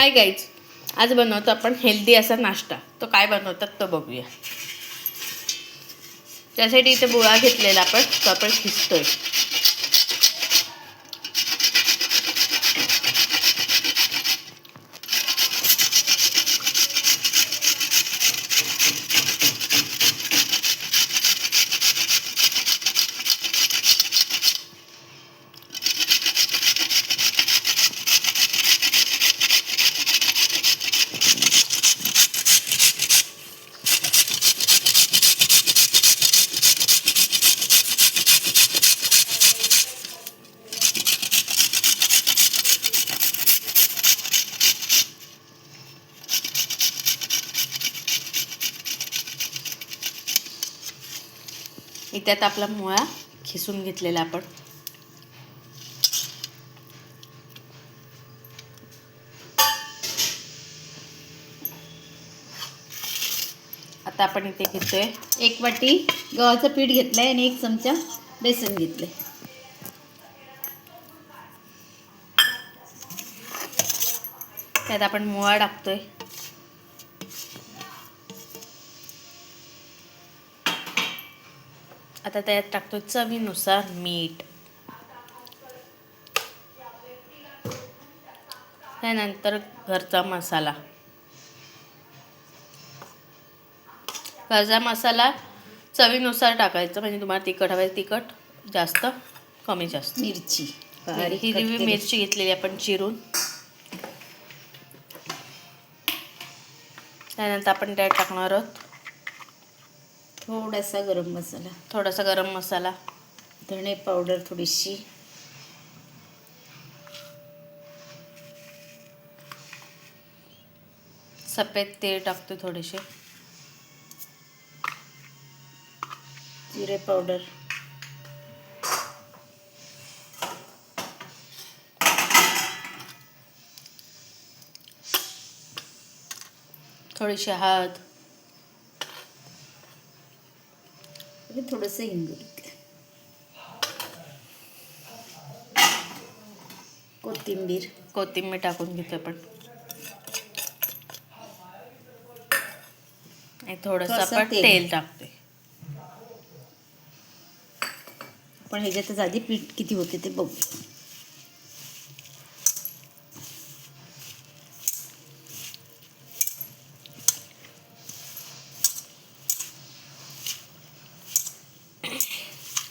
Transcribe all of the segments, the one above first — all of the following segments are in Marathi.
हाय गाईज आज बनवतो आपण हेल्दी असा नाश्ता. तो काय बनवतात तो बघूया. त्यासाठी इथे गोळा घेतलेला आपण तो आपण की त्यात आपला मुळा खिसून घेतलेला आपण. आता आपण इथे घेतोय एक वाटी गव्हाचं पीठ घेतलंय आणि एक चमचा बेसन घेतलंय. त्यात आपण मुळा टाकतोय. आता त्यात टाकतोय चवीनुसार मीठ. त्यानंतर घरचा मसाला. घरचा मसाला चवीनुसार टाकायचं म्हणजे तुम्हाला तिखट हवं तिखट जास्त कमी जास्त. मिरची हिरवी. मिरची घेतलेली आपण चिरून. त्यानंतर आपण त्यात टाकणार आहोत थोडासा गरम मसाला. थोडासा गरम मसाला. धणे पावडर थोडीशी. सफेद तेल टाकतो थोडेसे. जिरे पावडर. थोडीशी हळद. थोडंसं हिंग घेतलं कोथिंबीर. कोथिंबीर टाकून घेतो आपण थोडंसं आपण तेल. टाकतोय. पण ह्याच्यातच आधी पीठ किती होते ते बघू.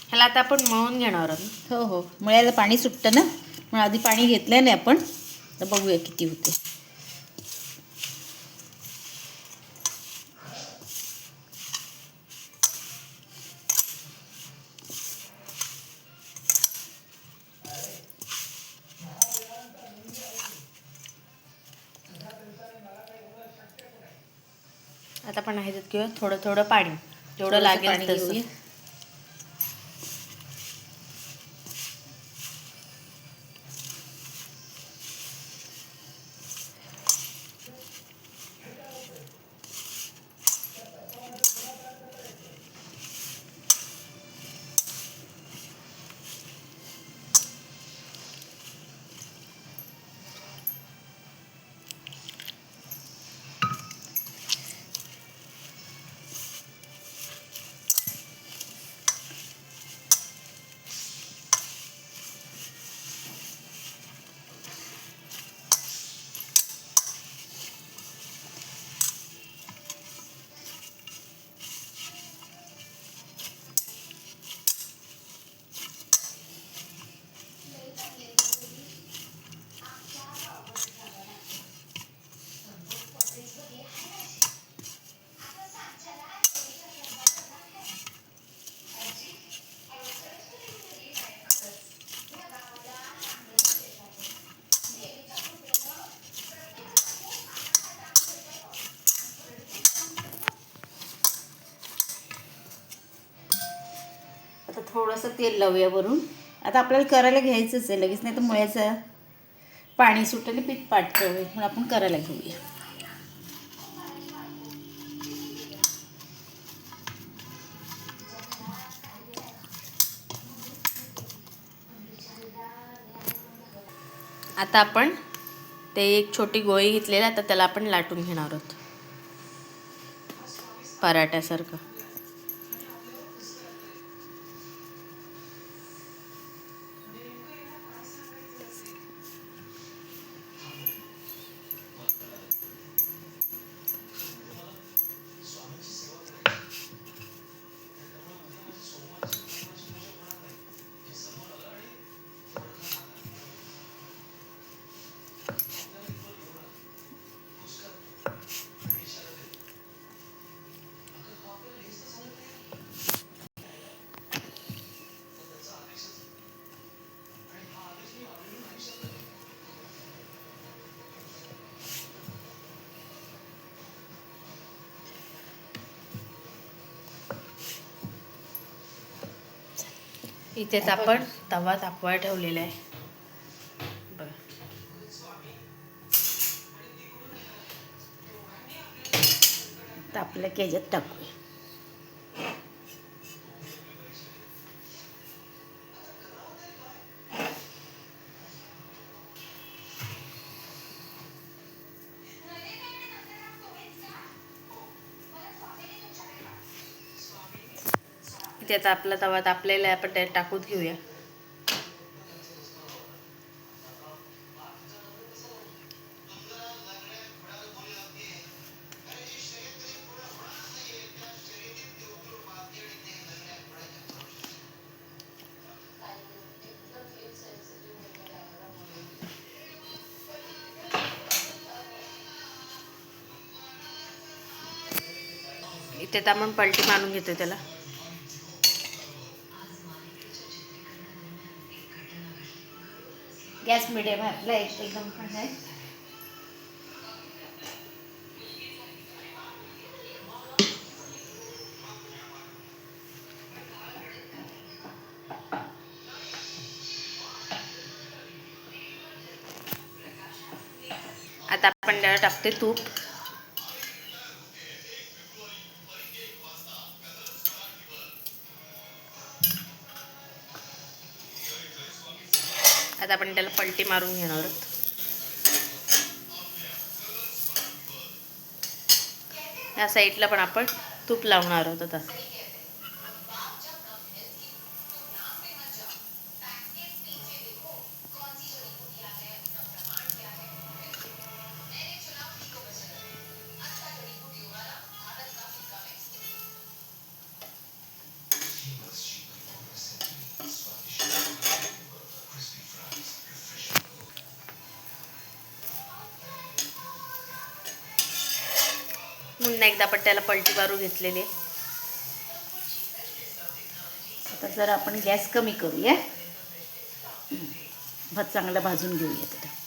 ह्याला आता आपण मळून घेणार आहोत. हो हो. मळ्याला पाणी सुटतं ना? मग आधी पाणी घेतलं नाही आपण? तर बघूया किती होते. आता ह्याच्यात घेऊया थोडं थोडं पाणी. जेवढं लागेल तेल लावूया वरून आता आपल्याला करायला घ्यायचंच आहे. लगेच नाही तर मुळ्याचं पाणी सुटलं पीठ पाठतो म्हणून आपण करायला घेऊया. आता आपण ते एक छोटी गोळी घेतलेली आता तर त्याला आपण लाटून घेणार आहोत. पराठ्यासारखं. इथेच आपण तवा तापवाय ठेवलेला आहे. बघा केजात टाकूया इथे आता आपला तवा तापलेला आहे आपण त्यात टाकून घेऊया. इथे तर आपण पलटी मारून घेतो त्याला. गॅस मिडियम आहे. आपला एक एकदम पण आहे. आता आपण त्याला टाकते तूप. आता आपण त्याला पलटी मारून घेणार आहोत. या साईडला पण आपण तूप लावणार आहोत आता. पुन्हा एकदा आपण त्याला पलटी मारून घेतलेली आता जर आपण गॅस कमी करूया. भत भात चांगला भाजून घेऊया त्याला.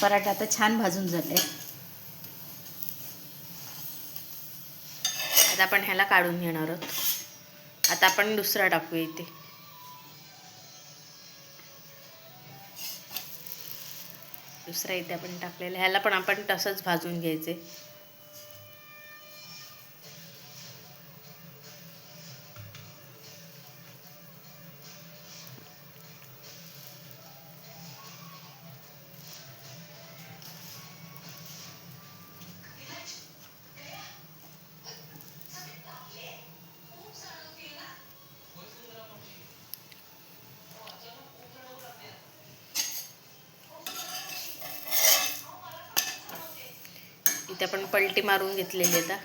पराठा आता छान भाजून झाले. आता आपण ह्याला काढून घेणार आहोत. आता आपण दुसरा टाकूया इथे. दुसरा इथे आपण टाकलेला ह्याला पण आपण तसंच भाजून घ्यायचे. इथे आपण पलटी मारून घेतलेली आता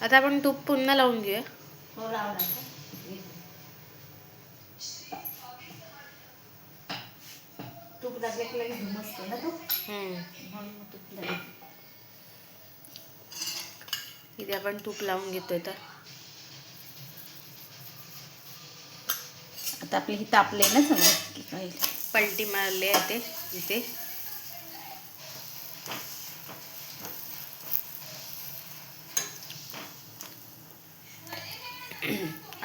आता आपण तूप पुन्हा लावून घेऊया. तूप की लगेच धुमसते ना तूप. म्हणून तूप इथे आपण तूप लावून घेतोय तर. आता आपले ही तापले ना सगळं. पलटी मारली आहे ते इथे.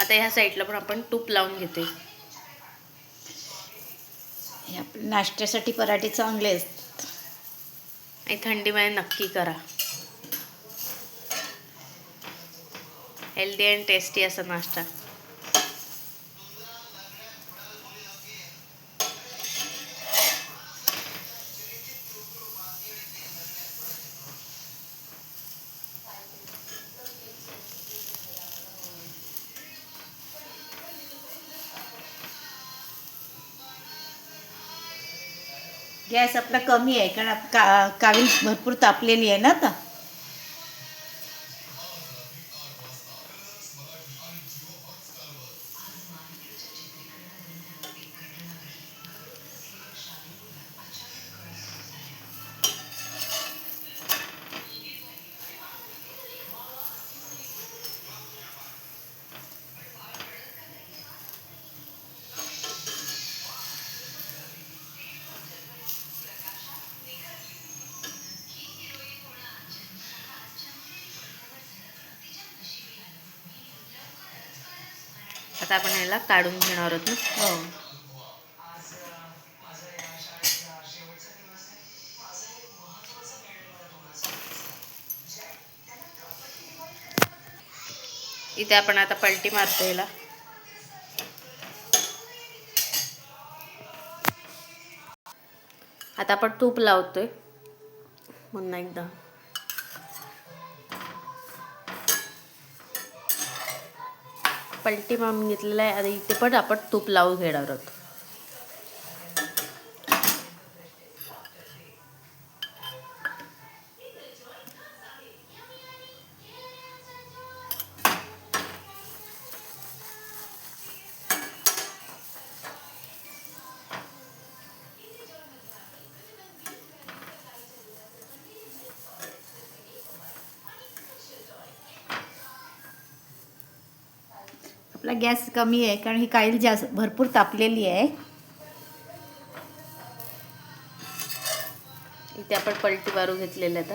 आता ह्या साईडला पण आपण तूप लावून हे आपले नाश्त्यासाठी पराठे चांगले असतात आणि थंडीमध्ये नक्की करा. हेल्दी अँड टेस्टी असा नाश्ता. गॅस आपला कमी आहे कारण का कावील भरपूर तापलेली आहे ना आता. आता आपण ह्याला काढून घेणार आहोत ना. हो. इथे आपण आता पलटी मारतो ह्याला आता आपण तूप लावतोय. पुन्हा एकदा. पलटी मारून घेतलेला आहे. आता इथे पण आपण तूप लावून घेणार आहोत. आपला गॅस कमी आहे कारण ही काईल जास्त भरपूर तापलेली आहे. इथे आपण पलटी मारू घेतलेलं आता.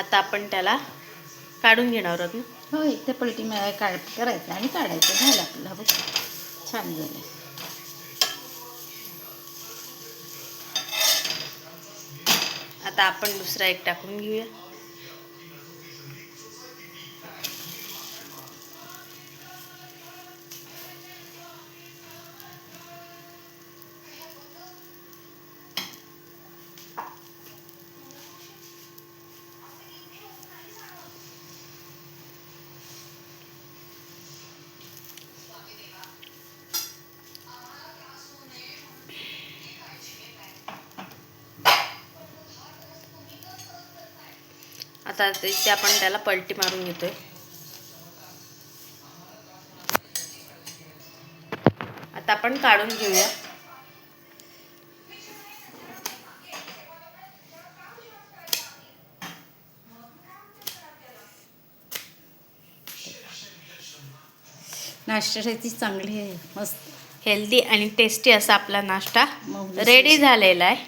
आता आपण त्याला काढून घेणार आहोत ना? हो इथे पलटी मा- काढ करायचं आणि काढायचं. झालं आपलं. हा बघ. छान झालं. आता आपण दुसरा एक टाकून घेऊया. आता इथे आपण त्याला पलटी मारून घेतोय. आता आपण काढून घेऊया. नाश्त्यासाठी चांगली आहे मस्त. हेल्दी आणि टेस्टी असा आपला नाश्ता रेडी झालेला आहे.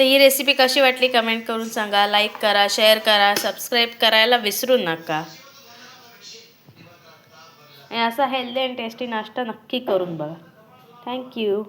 तर ही रेसिपी कशी वाटली कमेंट करून सांगा. लाईक करा शेअर करा सबस्क्राईब करायला विसरू नका. आणि असा हेल्दी अँड टेस्टी नाश्ता नक्की करून बघा. थँक्यू